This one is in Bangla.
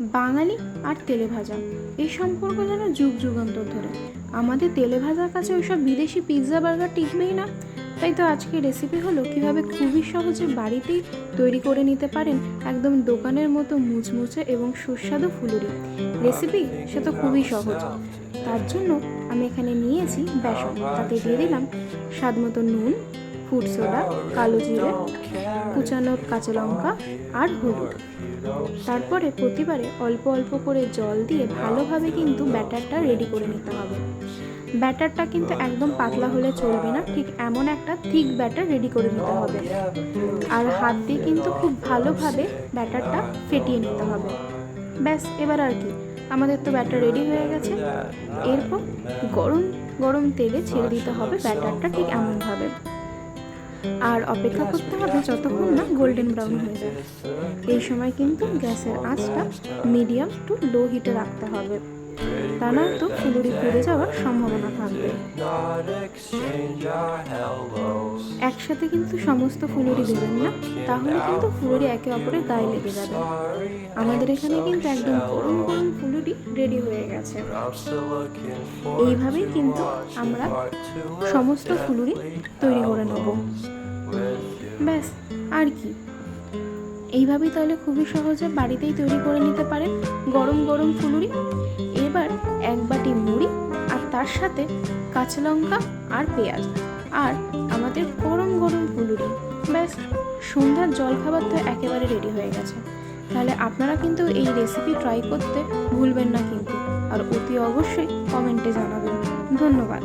বাঙালি আর তেলে ভাজা এই সম্পর্ক যেন যুগ যুগান্তর ধরে। আমাদের তেলে ভাজার কাছে ওইসব বিদেশি পিৎজা বার্গার টিকবেই না। তাই তো আজকে রেসিপি হলো কীভাবে খুবই সহজে বাড়িতেই তৈরি করে নিতে পারেন একদম দোকানের মতো মুচমুচে এবং সুস্বাদু ফুলুরি রেসিপি সে তো খুবই সহজ। তার জন্য আমি এখানে নিয়েছি বেসন। তাতে দিয়ে দিলাম স্বাদ মতো নুন ফুড সোডা কালো জিরে, কুচানো কাঁচা লঙ্কা আর হলুদ। তারপরে প্রতিবারে অল্প অল্প করে জল দিয়ে ভালোভাবে কিন্তু ব্যাটারটা রেডি করে নিতে হবে। ব্যাটারটা কিন্তু একদম পাতলা হলে চলবে না, ঠিক এমন একটা থিক ব্যাটার রেডি করে নিতে হবে। আর হাত দিয়ে কিন্তু খুব ভালোভাবে ব্যাটারটা ফেটিয়ে নিতে হবে। ব্যাস, এবার আর কি, আমাদের তো ব্যাটার রেডি হয়ে গেছে। এরপর গরম গরম তেলে ছেড়ে দিতে হবে ব্যাটারটা ঠিক এমনভাবে। আর অপেক্ষা করতে হবে যতক্ষণ না গোল্ডেন ব্রাউন হয়ে যায় এই সময় কিন্তু গ্যাসের আঁচটা মিডিয়াম টু লো হিটে রাখতে হবে তা নয়তো ফুলুরি পুড়ে যাওয়ার সম্ভাবনা থাকবে. একসাথে কিন্তু সমস্ত ফুলুরি দেবেন না, তাহলে কিন্তু ফুলুরি একে অপরের গায়ে লেগে যাবে আমাদের এখানে কিন্তু একদম গরম গরম ফুলুরি রেডি হয়ে গেছে এইভাবেই কিন্তু আমরা সমস্ত ফুলুরি তৈরি করে নেব. ব্যাস, আর কি। এইভাবেই তাহলে খুবই সহজে বাড়িতেই তৈরি করে নিতে পারেন গরম গরম ফুলুরি, এবার এক বাটি মুড়ি আর তার সাথে কাঁচা লঙ্কা আর পেঁয়াজ আর আমাদের গরম গরম ফুলুরি। ব্যাস, সন্ধ্যার জলখাবার তো একেবারে রেডি হয়ে গেছে। তাহলে আপনারা কিন্তু এই রেসিপি ট্রাই করতে ভুলবেন না কিন্তু। আর অতি অবশ্যই কমেন্টে জানাবেন। ধন্যবাদ।